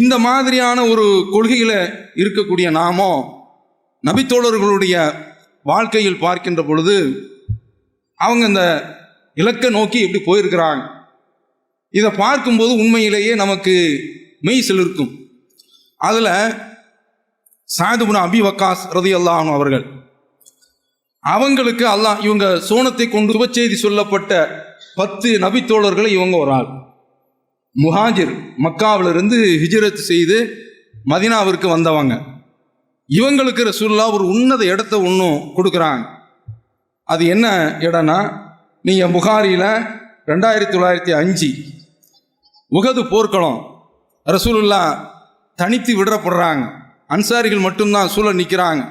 இந்த மாதிரியான ஒரு கொள்கையில் இருக்கக்கூடிய நாமோ நபித்தோழர்களுடைய வாழ்க்கையில் பார்க்கின்ற பொழுது அவங்க இந்த இலக்கை நோக்கி எப்படி போயிருக்கிறாங்க. இதை பார்க்கும்போது உண்மையிலேயே நமக்கு மெய் சிலிர்க்கும். அதில் சாதுபுன அபி வக்காஸ் ரதி அல்லாஹ் அவர்கள் அவங்களுக்கு அல்லாஹ் இவங்க சோனத்தை கொண்டு சுபச்செய்தி சொல்லப்பட்ட பத்து நபித்தோழர்களை இவங்க ஒரு ஆள். முஹாஜிர் மக்காவிலிருந்து ஹிஜரத் செய்து மதினாவிற்கு வந்தவங்க. இவங்களுக்கு ரசூல்லா ஒரு உன்னத இடத்த ஒன்றும் கொடுக்குறாங்க. அது என்ன இடம்னா நீங்கள் புகாரியில் ரெண்டாயிரத்தி தொள்ளாயிரத்தி அஞ்சு உகது போர்க்களம் ரசூலுல்லா தனித்து விடப்படுறாங்க. அன்சாரிகள் மட்டும்தான் சூழல் நிற்கிறாங்க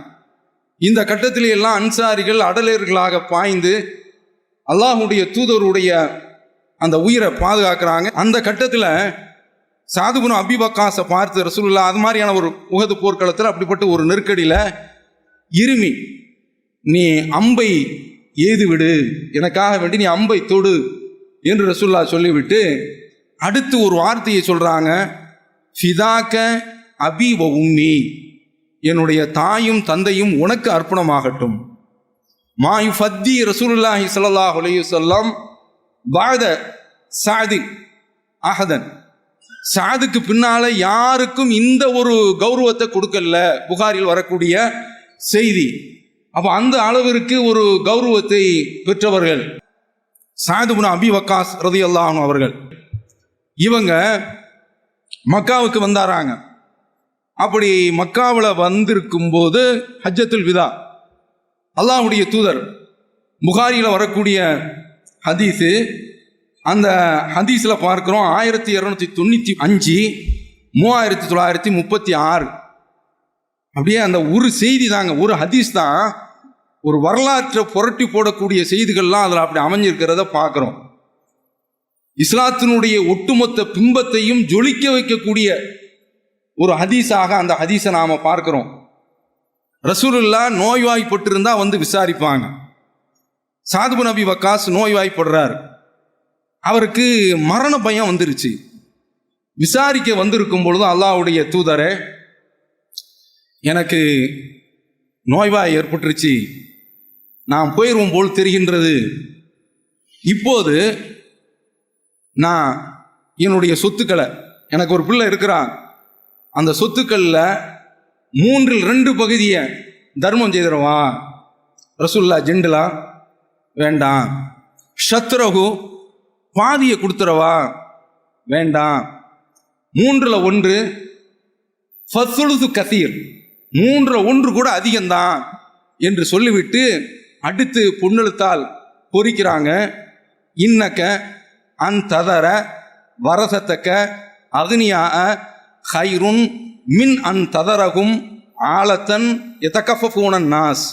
இந்த கட்டத்திலே எல்லாம் அன்சாரிகள் அடலேர்களாக பாய்ந்து அல்லாஹுடைய தூதருடைய அந்த உயிரை பாதுகாக்கிறாங்க. அந்த கட்டத்தில் சாதுகுணம் அபிபக்காசை பார்த்து ரசூலுல்லா அது மாதிரியான ஒரு உகது போர்க்களத்தில் அப்படிப்பட்ட ஒரு நெருக்கடியில் இருமி நீ அம்பை ஏது விடு எனக்காக வேண்டி நீ அம்பை தொடு என்று ரசூல்லா சொல்லிவிட்டு அடுத்து ஒரு வார்த்தையை சொல்கிறாங்க ஃபிதாக்க அபி வ உம்மி என்னுடைய தாயும் தந்தையும் உனக்கு அர்ப்பணமாகட்டும். மாயு ஃபத்தி ரசூலுல்லாஹி சல்லாஹ் அலையுசல்லாம் பாத சாதி அஹதன். சாதுக்கு பின்னால யாருக்கும் இந்த ஒரு கௌரவத்தை கொடுக்கல புகாரில் வரக்கூடிய செய்தி. அப்போ அந்த அளவிற்கு ஒரு கௌரவத்தை பெற்றவர்கள். சாதுபுன அபி வக்காஸ் ரதி அவர்கள். இவங்க மக்காவுக்கு வந்தாராங்க. அப்படி மக்காவில் வந்திருக்கும் போது ஹஜ்ஜத்துல் விதா அல்லாஹ்வுடைய தூதர் புகாரியில் வரக்கூடிய ஹதீஸு. அந்த ஹதீஸில் பார்க்குறோம் ஆயிரத்தி இரநூத்தி தொண்ணூற்றி அஞ்சு மூவாயிரத்தி தொள்ளாயிரத்தி முப்பத்தி ஆறு. அப்படியே அந்த ஒரு செய்தி தாங்க ஒரு ஹதீஸ் தான் ஒரு வரலாற்றை புரட்டி போடக்கூடிய செய்திகள்லாம் அதில் அப்படி அமைஞ்சிருக்கிறத பார்க்குறோம். இஸ்லாத்தினுடைய ஒட்டுமொத்த பிம்பத்தையும் ஜொலிக்க வைக்கக்கூடிய ஒரு ஹதீஸாக அந்த ஹதீஸை நாம் பார்க்குறோம். ரசூலுல்லா நோய்வாய்ப்பட்டிருந்தா வந்து விசாரிப்பாங்க. சாதுபு நபி வக்காஸ் நோய்வாய்ப்படுறார். அவருக்கு மரண பயம் வந்துருச்சு. விசாரிக்க வந்திருக்கும் பொழுது அல்லாவுடைய தூதரே எனக்கு நோய்வாய் ஏற்பட்டுருச்சு. நான் போயிடுவோம் போல் தெரிகின்றது. இப்போது நான் என்னுடைய சொத்துக்களை எனக்கு ஒரு பிள்ளை இருக்கிறான். அந்த சொத்துக்களில் மூன்றில் ரெண்டு பகுதியை தர்மம் செய்திருவா ரசுல்லா ஜெண்டுலா வேண்டாம். சத்ரகு பாதியை கொடுத்துறவா? வேண்டாம். மூன்றில் ஒன்று ஃபசுலுது கசீர். மூன்றில் ஒன்று கூட அதிகம்தான் என்று சொல்லிவிட்டு அடுத்து பொன்னெழுத்தால் பொறிக்கிறாங்க. இன்னக்க அன் ததர வரசத்தக்க அக்னியா ஹைருன் மின் அன் ததரகும் ஆலத்தன் எதக்கஃபூனன் நாஸ்.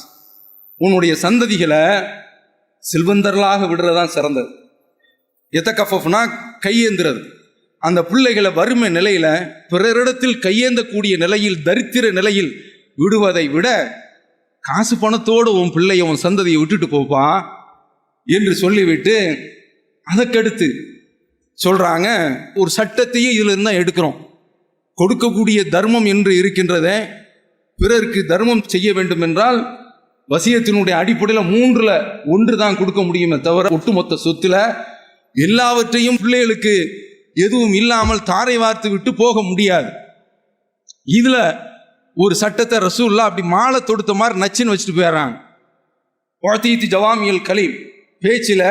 உன்னுடைய சந்ததிகளை செல்வந்தர்களாக விடுறதான் சிறந்தது. எத்த கஃப்னா கையேந்துறது. அந்த பிள்ளைகளை வறுமை நிலையில பிறரிடத்தில் கையேந்தக்கூடிய நிலையில் தரித்திர நிலையில் விடுவதை விட காசு பணத்தோடு உன் பிள்ளைய உன் சந்ததியை விட்டுட்டு போப்பா என்று சொல்லிவிட்டு அதற்கடுத்து சொல்றாங்க ஒரு சட்டத்தையே இதிலிருந்து தான் எடுக்கிறோம். கொடுக்கக்கூடிய தர்மம் என்று இருக்கின்றதே பிறருக்கு தர்மம் செய்ய வேண்டும் என்றால் வசியத்தினுடைய அடிப்படையில் மூன்றுல ஒன்று தான் கொடுக்க முடியுமே தவிர ஒட்டுமொத்த சொத்துல எல்லாவற்றையும் பிள்ளைகளுக்கு எதுவும் இல்லாமல் தாரை வார்த்து விட்டு போக முடியாது. இதுல ஒரு சட்டத்தை ரசூல்லா அப்படி மாலை தொடுத்த மாதிரி நச்சுன்னு வச்சுட்டு போயிடுறாங்க. வாழ்த்தீத்து ஜவாமியல் கலீம் பேச்சில்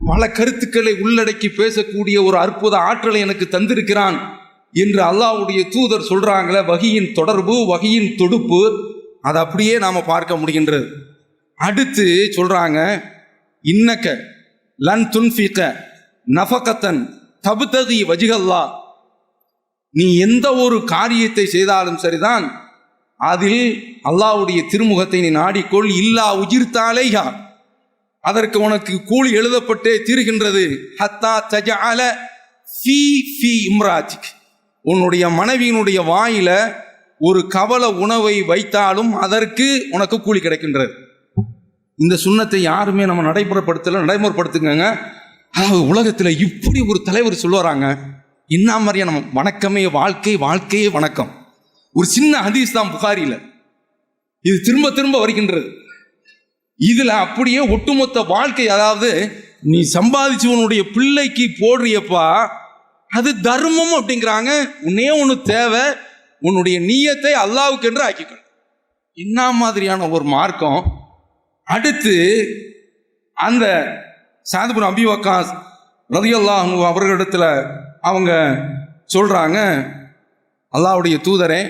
பல கருத்துக்களை உள்ளடக்கி பேசக்கூடிய ஒரு அற்புத ஆற்றலை எனக்கு தந்திருக்கிறான் என்று அல்லாவுடைய தூதர் சொல்றாங்களே வகையின் தொடர்பு வகையின் தொடுப்பு. அதை அப்படியே நாம் பார்க்க முடிகின்றது. அடுத்து சொல்கிறாங்க இன்னக்க லன் துன்ஃபிக்க நஃபகத்தன் தபுதகி வஜிகல்லா. நீ எந்த ஒரு காரியத்தை செய்தாலும் சரிதான் அதில் அல்லாஹ்வுடைய திருமுகத்தை நீ நாடிக்கொள் இல்லா உயிர்த்தாலேயா அதற்கு உனக்கு கூலி எழுதப்பட்டே தீருகின்றது ஹத்தா தஜால ஃபி ஃபி இம்ராஜிக். உன்னுடைய மனைவியினுடைய வாயில ஒரு கவல உணவை வைத்தாலும் அதற்கு உனக்கு கூலி கிடைக்கின்றது. இந்த சுண்ணத்தை யாருமே நம்ம நடைமுறைப்படுத்தல நடைமுறைப்படுத்துங்க அதாவது உலகத்தில் இப்படி ஒரு தலைவர் சொல்லுவாராங்க என்ன மாதிரியான வணக்கமே வாழ்க்கை வாழ்க்கையே வணக்கம். ஒரு சின்ன ஹதீஸ் தான் புகாரியில் இது திரும்ப திரும்ப வருகின்றது. இதில் அப்படியே ஒட்டுமொத்த வாழ்க்கை அதாவது நீ சம்பாதிச்சு உன்னுடைய பிள்ளைக்கு போடுறியப்பா அது தர்மம் அப்படிங்கிறாங்க. உன்னே ஒன்று தேவை உன்னுடைய நீயத்தை அல்லாவுக்கு என்று ஆக்கிக்கணும் என்ன மாதிரியான ஒரு மார்க்கம். அடுத்து அந்த சாந்தபுரம் அபி வக்காஸ் ரதியல்லாஹ் அவர்களிடத்தில் அவங்க சொல்கிறாங்க அல்லாஹ்வுடைய தூதரே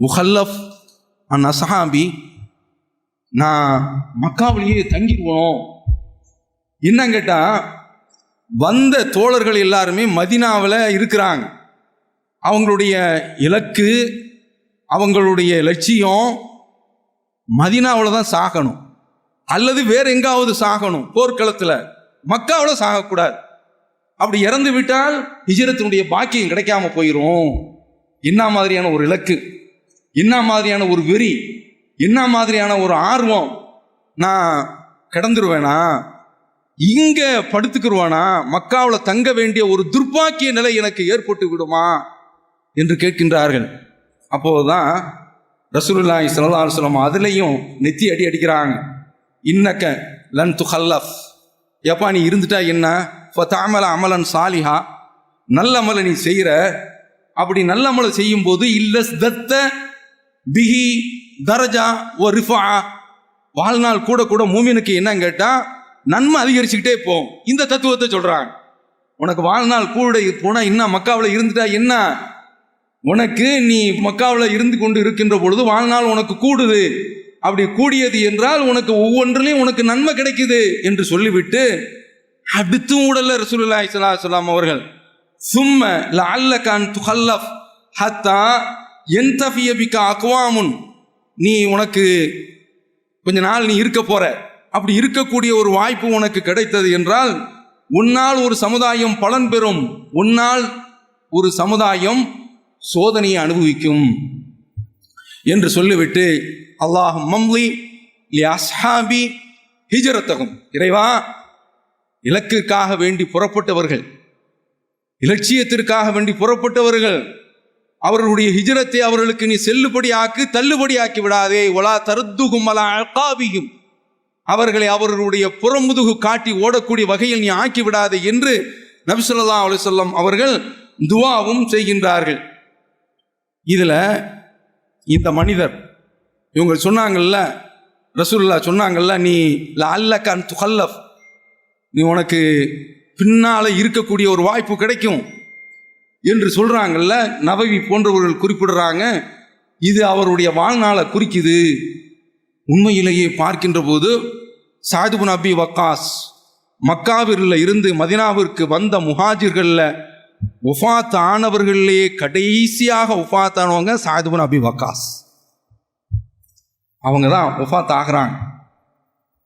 முஹல்லஃப் அன் அசஹாபி நான் மக்காவிலேயே தங்கிடுவோம் என்னன்னு கேட்டால் வந்த தோழர்கள் எல்லாருமே மதினாவில் இருக்கிறாங்க. அவங்களுடைய இலக்கு அவங்களுடைய லட்சியம் மதினாவில் தான் சாகணும். அல்லது வேற எங்காவது சாகணும் போர்க்களத்தில். மக்காவில் சாகக்கூடாது. அப்படி இறந்து விட்டால் ஹிஜரத்தினுடைய பாக்கியம் கிடைக்காம போயிடும் என்ன மாதிரியான ஒரு இலக்கு என்ன மாதிரியான ஒரு வெறி என்ன மாதிரியான ஒரு ஆர்வம் நான் கிடந்துருவேனா? இங்கே படுத்துக்கிருவானா? மக்காவில் தங்க வேண்டிய ஒரு துர்ப்பாக்கிய நிலை எனக்கு ஏற்பட்டு விடுமா என்று கேட்கின்றார்கள். அப்போதுதான் ரசூலுல்லாஹி ஸல்லல்லாஹு அலுவலம் அதுலேயும் நெத்தி அடி அடிக்கிறாங்க. இன்னக்க லன் துஹல்லஃப் எப்பா நீ இருந்துட்டா என்ன? ஃபதாமல அமலன் சாலிஹா. நல்ல அமலை நீ செய்கிற அப்படி நல்ல அமலை செய்யும்போது இல்லஸ் தத்த பிஹி தரஜா ஓ ரிஃபா. வாழ்நாள் கூட கூட மூமினுக்கு என்னன்னு கேட்டால் நன்மை அதிகரிச்சுக்கிட்டே போகும். இந்த தத்துவத்தை சொல்கிறாங்க உனக்கு வாழ்நாள் கூட போனால் இன்னும் மக்காவில் இருந்துட்டா என்ன? உனக்கு நீ மக்காவில் இருந்து கொண்டு இருக்கின்ற பொழுது வாழ்நாள் உனக்கு கூடுது. அப்படி கூடியது என்றால் உனக்கு ஒவ்வொன்றிலையும் உனக்கு நன்மை கிடைக்குது என்று சொல்லிவிட்டு அடுத்தும் உடல்ல ரசூலுல்லாஹி ஸல்லல்லாஹு அலைஹி வஸல்லம் அவர்கள் சும்ம லஅல்லகான் துஹல்லஃப் ஹத்தா என் தஃபியபிகா அக்வாமுன். நீ உனக்கு கொஞ்ச நாள் நீ இருக்க போற. அப்படி இருக்கக்கூடிய ஒரு வாய்ப்பு உனக்கு கிடைத்தது என்றால் உன்னால் ஒரு சமுதாயம் பலன் பெறும். உன்னால் ஒரு சமுதாயம் சோதனையை அனுபவிக்கும் என்று சொல்லிவிட்டு அல்லாஹ் மம்லி லியாஸ்ஹாபி அஸ்ஹாபி ஹிஜரத்தகும். இறைவா இலக்குக்காக வேண்டி புறப்பட்டவர்கள் இலட்சியத்திற்காக வேண்டி புறப்பட்டவர்கள் அவர்களுடைய ஹிஜரத்தை அவர்களுக்கு நீ செல்லுபடியாக்கு தள்ளுபடியாக்கி விடாதே. ஒலா தருத்துகும் அலா அல்காபியும். அவர்களை அவர்களுடைய புறமுதுகு காட்டி ஓடக்கூடிய வகையில் நீ ஆக்கி விடாதே என்று நபிசுல்லா அலுவலம் அவர்கள் துவாவும் செய்கின்றார்கள். இதில் இந்த மனிதர் இவங்க சொன்னாங்கல்ல ரசூல்லா சொன்னாங்கல்ல நீ அல்லக்கன் துஹல்லஃப் நீ உனக்கு பின்னால் இருக்கக்கூடிய ஒரு வாய்ப்பு கிடைக்கும். என்று சொல்கிறாங்கல்ல நவவி போன்றவர்கள் குறிப்பிடுறாங்க இது அவருடைய வாழ்நாளை குறிக்குது. உண்மையிலேயே பார்க்கின்ற போது சாதுபுன் அபி வக்காஸ் மக்காவிரில் இருந்து மதினாவிற்கு வந்த முஹாஜிர்களில் உஃபாத் ஆனவர்களிலேயே கடைசியாக ஒஃபாத் ஆனவங்க சாதுபுன் அபி வக்காஸ். அவங்க தான் ஒஃபாத் ஆகிறாங்க